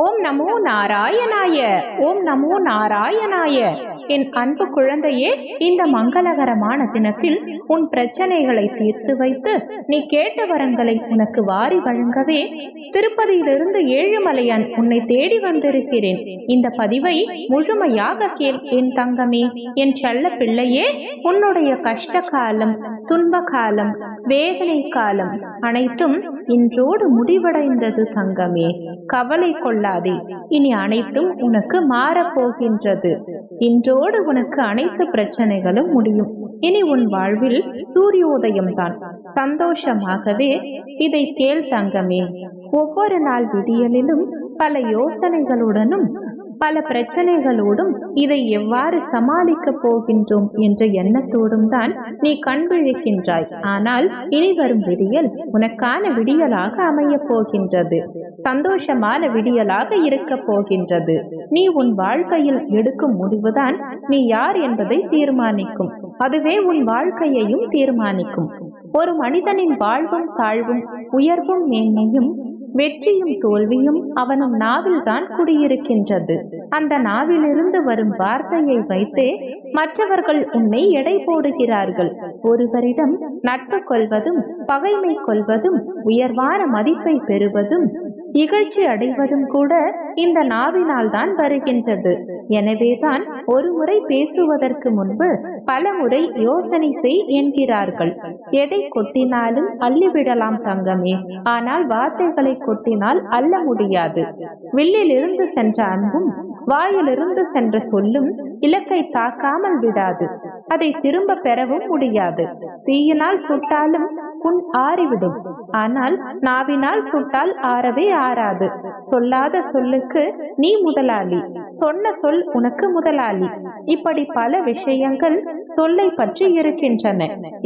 ஓம் நமோ நாராயணாய ஓம் நமோ நாராயணாய. என் அன்பு குழந்தையே இந்த மங்களகரமான தினத்தில் உன் பிரச்சனைகளை தீர்த்து வைத்து நீ கேட்ட வரங்களை உனக்கு வாரி வழங்கவே திருப்பதியிலிருந்து ஏழுமலையான் உன்னை தேடி வந்திருக்கிறேன். இந்த பதிவை முழுமையாக கேள் என் தங்கமே. என் செல்ல பிள்ளையே உன்னுடைய கஷ்ட காலம் துன்ப காலம் வேதனை காலம் அனைத்தும் இன்றோடு முடிவடைந்தது தங்கமே. கவலை கொள்ள கொள்ளாதே இனி அனைத்தும் உனக்கு மாறப்போகின்றது. இன்றோடு உனக்கு அனைத்து பிரச்சனைகளும் முடியும். இனி உன் வாழ்வில் சூரியோதயம் தான் சந்தோஷமாகவே இதை கேள் தங்கமே. ஒவ்வொரு நாள் விடியலிலும் பல யோசனைகளுடனும் பல பிரச்சனைகளோடும் இதை எவ்வாறு சமாளிக்கப் போகின்றோம் என்ற எண்ணத்தோடும் தான் நீ கண்விழிக்கின்றாய். ஆனால் இனி வரும் விடியல் உனக்கான விடியலாக அமையப் போகின்றது. சந்தோஷமான விடியலாக இருக்கப் போகின்றது. நீ உன் வாழ்க்கையில் எடுக்கும் முடிவுதான் நீ யார் என்பதை தீர்மானிக்கும். அதுவே உன் வாழ்க்கையையும் தீர்மானிக்கும். ஒரு மனிதனின் வாழ்வும் தாழ்வும் உயர்வும் மேன்மையும் வெற்றியும் தோல்வியும் அவனும் நாவில்தான் குடியிருக்கின்றது. அந்த நாவிலிருந்து வரும் வார்த்தையை வைத்தே மற்றவர்கள் உன்னை எடை போடுகிறார்கள். ஒருவரிடம் நட்பு கொள்வதும் பகைமை கொள்வதும் உயர்வான மதிப்பை பெறுவதும் இகழ்ச்சி அடைவதும் கூட இந்த நாவினால் தான் வருகின்றது. எனவேதான் ஒரு முறை பேசுவதற்கு முன்பு பல முறை யோசனை செய் என்கிறார்கள். எதை கொட்டினாலும் அள்ளிவிடலாம் தங்கமே. ஆனால் வார்த்தைகளை கொட்டினால் அள்ள முடியாது. வில்லிலிருந்து சென்ற அன்பும் வாயிலிருந்து சென்ற சொல்லும் இலக்கை தாக்காமல் விடாது. அதை திரும்ப பெறவும் முடியாது. தீயினால் சுட்டாலும் புண் ஆறிவிடும். ஆனால் நாவினால் சுட்டால் ஆறவே ஆறாது. சொல்லாத சொல்லுக்கு நீ முதலாளி. சொன்ன சொல் உனக்கு முதலாளி. இப்படி பல விஷயங்கள் சொல்லை பற்றி இருக்கின்றன.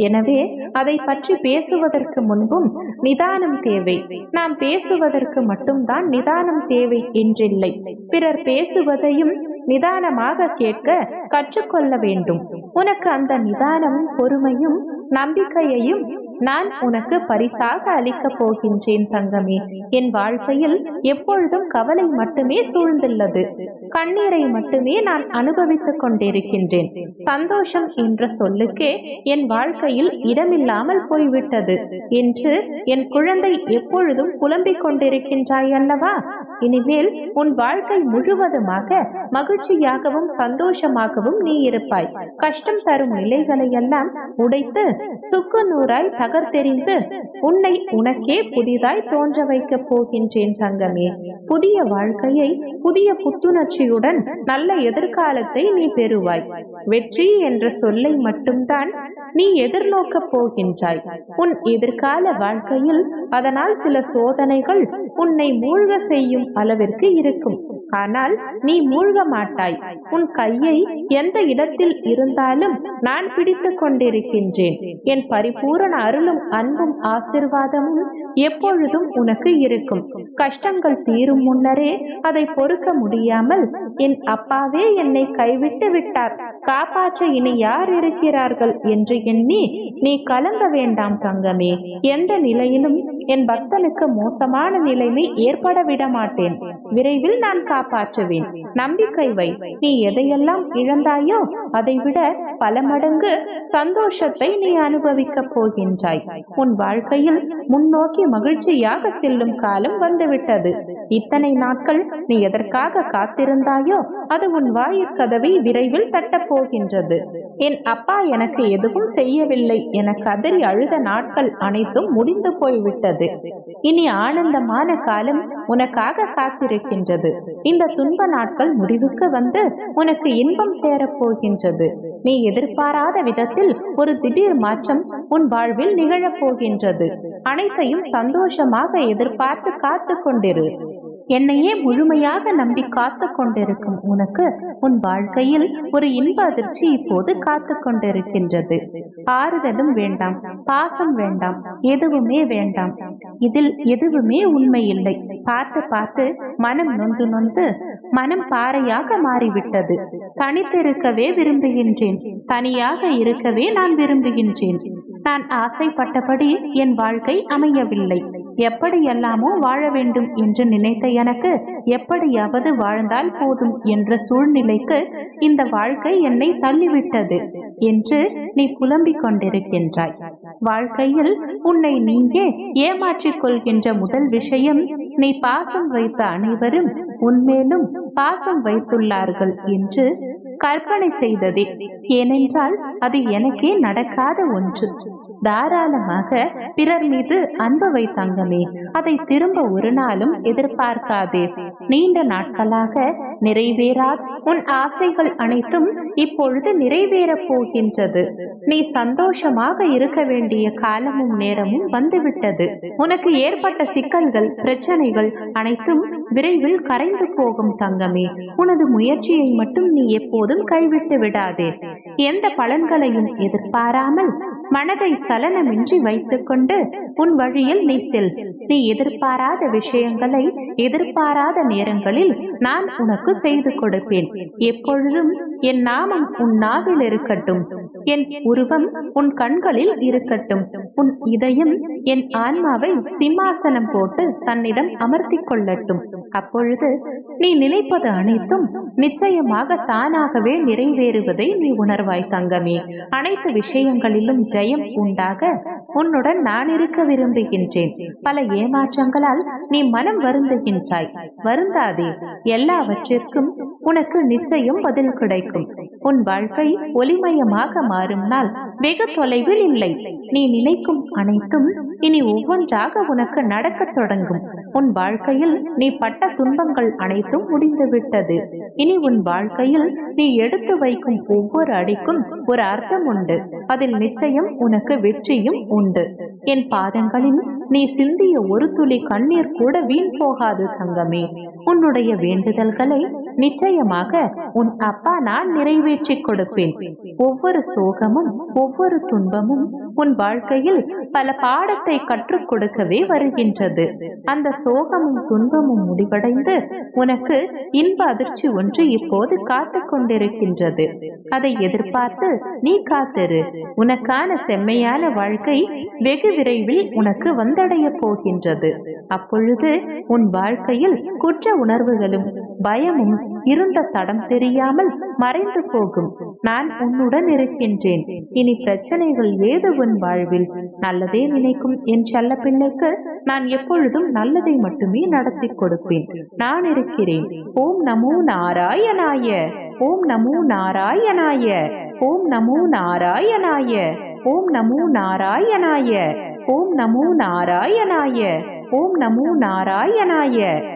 எனவே அதை பற்றி பேசுவதற்கு முன்பும் நிதானம் தேவை. நாம் பேசுவதற்கு மட்டும்தான் நிதானம் தேவை என்றில்லை. பிறர் பேசுவதையும் நிதானமாக கேட்க கற்றுக்கொள்ள வேண்டும். உனக்கு அந்த நிதானம் பொறுமையும் நம்பிக்கையையும் நான் உனக்கு பரிசாக அளிக்கப் போகின்றேன் தங்கமே. என் வாழ்க்கையில் எப்பொழுதும் கவலை மட்டுமே சூழ்ந்துள்ளது. கண்ணீரை மட்டுமே நான் அனுபவித்துக் கொண்டிருக்கின்றேன். சந்தோஷம் என்ற சொல்லுக்கே என் வாழ்க்கையில் இடமில்லாமல் போய்விட்டது. என்று என் குழந்தை எப்பொழுதும் புலம்பிக் கொண்டிருக்கின்றாய் அல்லவா? இனிமேல் உன் வாழ்க்கை முழுவதுமாக மகிழ்ச்சியாகவும் சந்தோஷமாகவும் நீ இருப்பாய். கஷ்டம் தரும் நிலைகளை எல்லாம் உடைத்து சுக்கு நூறாய் தகர்த்தெறிந்து உன்னை உனக்கே புதிதாய் தோன்ற வைக்கப் போகின்றேன் தங்கமே. புதிய வாழ்க்கையை புதிய புத்துணர்ச்சியுடன் நல்ல எதிர்காலத்தை நீ பெறுவாய். வெற்றி என்ற சொல்லை மட்டும்தான் நீ எதிர்நோக்கப் போகின்றாய். உன் எதிர்கால வாழ்க்கையில் அதனால் சில சோதனைகள் உன்னை மூழ்க செய்யும் அளவிற்கு இருக்கும். ஆனால் நீ மூழ்க மாட்டாய். உன் கையை எந்த இடத்தில் இருந்தாலும் நான் பிடித்துக் கொண்டிருக்கின்றேன். என் பரிபூரண அருளும் அன்பும் ஆசிர்வாதமும் எப்பொழுதும் உனக்கு இருக்கும். கஷ்டங்கள் தீரும் முன்னரே அதை பொறுக்க முடியாமல் என் அப்பாவே என்னை கைவிட்டு விட்டார். காப்பாற்ற இனி யார் இருக்கிறார்கள் என்று எண்ணி நீ கலங்க வேண்டாம் தங்கமே. எந்த நிலையிலும் என் பக்தனுக்கு மோசமான நிலைமை ஏற்பட விட மாட்டேன் விரைவில் நான் காப்பாற்றுவேன். நம்பிக்கை வை. நீ எதையெல்லாம் இழந்தாயோ அதைவிட பல மடங்கு சந்தோஷத்தை நீ அனுபவிக்கப் போகின்றாய். உன் வாழ்க்கையில் முன்னோக்கி மகிழ்ச்சியாக செல்லும் காலம் வந்துவிட்டது. இத்தனை நாட்கள் நீ எதற்காக காத்திருந்தாயோ அது உன் வாயிற்கதவை விரைவில் தட்டப்போ போகின்றது. என் அப்பா எனக்கு எதுவும் செய்யவில்லை. என கதறி அழுத நாட்கள் அனைத்தும் முடிந்து போய்விட்டது. இனி ஆனந்தமான காலம் உனக்காக காத்திருக்கின்றது. இந்த துன்ப நாட்கள் முடிவுக்கு வந்து உனக்கு இன்பம் சேரப்போகின்றது நீ எதிர்பாராத விதத்தில் ஒரு திடீர் மாற்றம் உன் வாழ்வில் நிகழப்போகின்றது அனைத்தையும் சந்தோஷமாக எதிர்பார்த்து காத்து கொண்டிரு. என்னையே முழுமையாக நம்பி காத்து கொண்டிருக்கும் உனக்கு உன் வாழ்க்கையில் ஒரு இன்ப அதிர்ச்சி இப்போது காத்து கொண்டிருக்கின்றது ஆறுதலும் வேண்டாம் பாசம் வேண்டாம் எதுவுமே வேண்டாம். இதில் எதுவுமே உண்மை இல்லை பார்த்து பார்த்து மனம் நொந்து நொந்து மனம் பாறையாக மாறிவிட்டது. தனித்திருக்கவே விரும்புகின்றேன் தனியாக இருக்கவே நான் விரும்புகின்றேன். நான் ஆசைப்பட்டபடி என் வாழ்க்கை அமையவில்லை. எப்படியெல்லாமோ வாழ வேண்டும் என்று நினைத்த எனக்கு எப்படியாவது வாழ்ந்தால் போதும் என்ற சூழ்நிலைக்கு இந்த வாழ்க்கை என்னை தள்ளிவிட்டது என்று நீ புலம்பிக் கொண்டிருக்கின்றாய். வாழ்க்கையில் உன்னை நீங்கே ஏமாற்றிக் கொள்கின்ற முதல் விஷயம் நீ பாசம் வைத்த அனைவரும் உன்மேலும் பாசம் வைத்துள்ளார்கள் என்று கற்பனை செய்ததே. ஏனென்றால் அது எனக்கே நடக்காத ஒன்று. தாராளமாக பிறர் மீது அன்பு வைத்தங்கமே. அதை திரும்ப ஒரு நாளும் எதிர்பார்க்காதே. நீண்ட நாட்களாக நிறைவேறாத உன் ஆசைகள் அனைத்தும் இப்பொழுது நிறைவேறப் போகின்றது. நீ சந்தோஷமாக இருக்க வேண்டிய காலமும் நேரமும் வந்துவிட்டது. உனக்கு ஏற்பட்ட சிக்கல்கள் பிரச்சனைகள் அனைத்தும் விரைவில் கரைந்து போகும் தங்கமே. உனது முயற்சியை மட்டும் நீ எப்போதும் கைவிட்டு விடாதே. எந்த பலன்களையும் எதிர்பாராமல் மனதை சலனமின்றி வைத்துக்கொண்டு உன் வழியில் நீ செல். நீ எதிர்பாராத விஷயங்களை எதிர்பாராத நேரங்களில் நான் உனக்கு செய்து கொடுப்பேன். எப்பொழுதும் என் நாமம் உன் நாவில் இருக்கட்டும். என் உருவம் உன் கண்களில் இருக்கட்டும். உன் இதயம் என் ஆன்மாவை சிம்மாசனம் போட்டு தன்னிடம் அமர்த்தி கொள்ளட்டும் அப்பொழுது நீ நினைப்பது அனைத்தும் நிச்சயமாக தானாகவே நிறைவேறுவதை நீ உணர்வாய் தங்கமே. அனைத்து விஷயங்களிலும் ஜெயம் உண்டாக உன்னுடன் நான் இருக்க விரும்புகின்றேன். பல ஏமாற்றங்களால் நீ மனம் வருந்துகின்றாய். வருந்தாதே எல்லாவற்றிற்கும் உனக்கு நிச்சயம் பதில் கிடைக்கும். உன் வாழ்க்கை ஒளிமயமாக மாறும் நாள். வெகு தொலைவில் இல்லை. நீ நினைக்கும் அனைத்தும் இனி ஒவ்வொன்றாக உனக்கு நடக்கத் தொடங்கும். உன் வாழ்க்கையில் நீ பட்ட துன்பங்கள் அனைத்தும் முடிந்துவிட்டது. இனி உன் வாழ்க்கையில் நீ எடுத்து வைக்கும் ஒவ்வொரு அடிக்கும் ஒரு அர்த்தம் உண்டு. அதில் நிச்சயம் உனக்கு வெற்றியும் உண்டு. என் பாதங்களில் நீ சிந்திய ஒரு துளி கண்ணீர் கூட வீண் போகாது தங்கமே. உன்னுடைய வேண்டுதல்களை நிச்சயமாக உன் அப்பா நான் நிறைவேற்றிக் கொடுப்பேன். ஒவ்வொரு சோகமும் ஒவ்வொரு துன்பமும் உன் வாழ்க்கையில் பல பாடத்தை கற்றுக் கொடுக்கவே வருகின்றது. அந்த சோகமும் துன்பமும் முடிவடைந்து உனக்கு இன்ப அதிர்ச்சி ஒன்று இப்போது காத்து கொண்டிருக்கின்றது. அதை எதிர்பார்த்து நீ காத்திரு. உனக்கான செம்மையான வாழ்க்கை வெகு விரைவில் உனக்கு வந்தடைய போகின்றது. அப்பொழுது உன் வாழ்க்கையில் குற்ற உணர்வுகளும் பயமும் இருந்த தடம் தெரியாமல் மறைந்து போகும். நான் உன்னுடன் இருக்கின்றேன். இனி பிரச்சனைகள் ஏது உன் வாழ்வில்? நல்லதே நினைக்கும் என் செல்ல பிள்ளைக்கு நான் எப்பொழுதும் நல்லதை மட்டுமே நடத்தி கொடுப்பேன். நான் இருக்கிறேன். ஓம் நமோ நாராயணாய. ஓம் நமோ நாராயணாய. ஓம் நமோ நாராயணாய. ஓம் நமோ நாராயணாய. ஓம் நமோ நாராயணாய. ஓம் நமோ நாராயணாய.